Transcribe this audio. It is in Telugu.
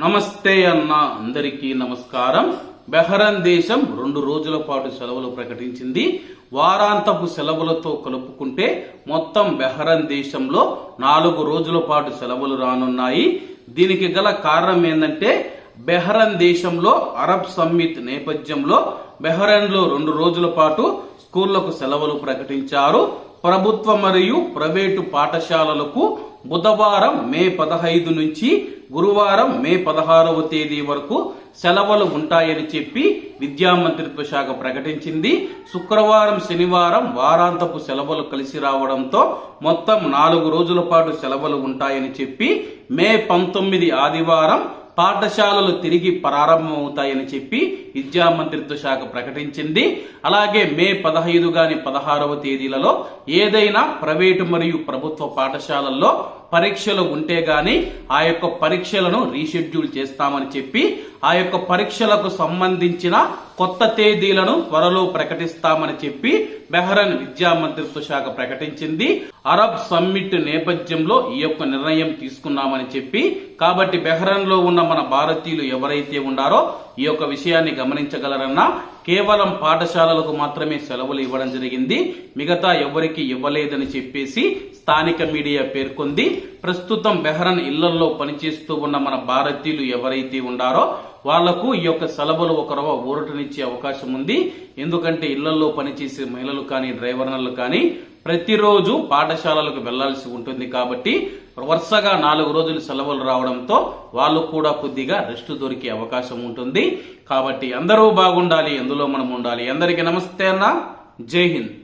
నమస్తే అన్న అందరికీ నమస్కారం. బెహరన్ దేశం రెండు రోజుల పాటు సెలవులు ప్రకటించింది. వారాంతపు సెలవులతో కలుపుకుంటే మొత్తం బెహరన్ దేశంలో నాలుగు రోజుల పాటు సెలవులు రానున్నాయి. దీనికి గల కారణం ఏంటంటే బెహరన్ దేశంలో అరబ్ సమ్మిట్ నేపథ్యంలో బెహరన్లో రెండు రోజుల పాటు స్కూళ్ళకు సెలవులు ప్రకటించారు. ప్రభుత్వ మరియు ప్రైవేటు పాఠశాలలకు బుధవారం మే పదహైదు నుంచి గురువారం మే పదహారవ తేదీ వరకు సెలవులు ఉంటాయని చెప్పి విద్యా మంత్రిత్వ శాఖ ప్రకటించింది. శుక్రవారం శనివారం వారాంతపు సెలవులు కలిసి రావడంతో మొత్తం నాలుగు రోజుల పాటు సెలవులు ఉంటాయని చెప్పి మే పంతొమ్మిది ఆదివారం పాఠశాలలు తిరిగి ప్రారంభమవుతాయని చెప్పి విద్యా మంత్రిత్వ శాఖ ప్రకటించింది. అలాగే మే పదహైదు గాని పదహారవ తేదీలలో ఏదైనా ప్రైవేటు మరియు ప్రభుత్వ పాఠశాలల్లో పరీక్షలు ఉంటే గాని ఆ యొక్క పరీక్షలను రీషెడ్యూల్ చేస్తామని చెప్పి ఆ యొక్క పరీక్షలకు సంబంధించిన కొత్త తేదీలను త్వరలో ప్రకటిస్తామని చెప్పి బెహ్రన్ విద్యా మంత్రిత్వ శాఖ ప్రకటించింది. అరబ్ సమ్మిట్ నేపథ్యంలో ఈ యొక్క నిర్ణయం తీసుకున్నామని చెప్పి. కాబట్టి బెహ్రన్లో ఉన్న మన భారతీయులు ఎవరైతే ఉన్నారో ఈ యొక్క విషయాన్ని గమనించగలరన్నా కేవలం పాఠశాలలకు మాత్రమే సెలవులు ఇవ్వడం జరిగింది. మిగతా ఎవరికి ఇవ్వలేదని చెప్పేసి స్థానిక మీడియా పేర్కొంది. ప్రస్తుతం బెహరన్ ఇళ్ళలో పనిచేస్తూ ఉన్న మన భారతీయులు ఎవరైతే ఉన్నారో వాళ్ళకు ఈ యొక్క సెలవులు ఒకరవ ఊరటనిచ్చే అవకాశం ఉంది. ఎందుకంటే ఇళ్ళలో పనిచేసే మహిళలు కానీ డ్రైవర్లు కానీ ప్రతిరోజు పాఠశాలలకు వెళ్ళాల్సి ఉంటుంది కాబట్టి వరుసగా నాలుగు రోజులు సెలవులు రావడంతో వాళ్ళు కూడా కొద్దిగా రెస్ట్ దొరికే అవకాశం ఉంటుంది. కాబట్టి అందరూ బాగుండాలి ఎందులో మనం ఉండాలి. అందరికీ నమస్తే అన్న. జై హింద్.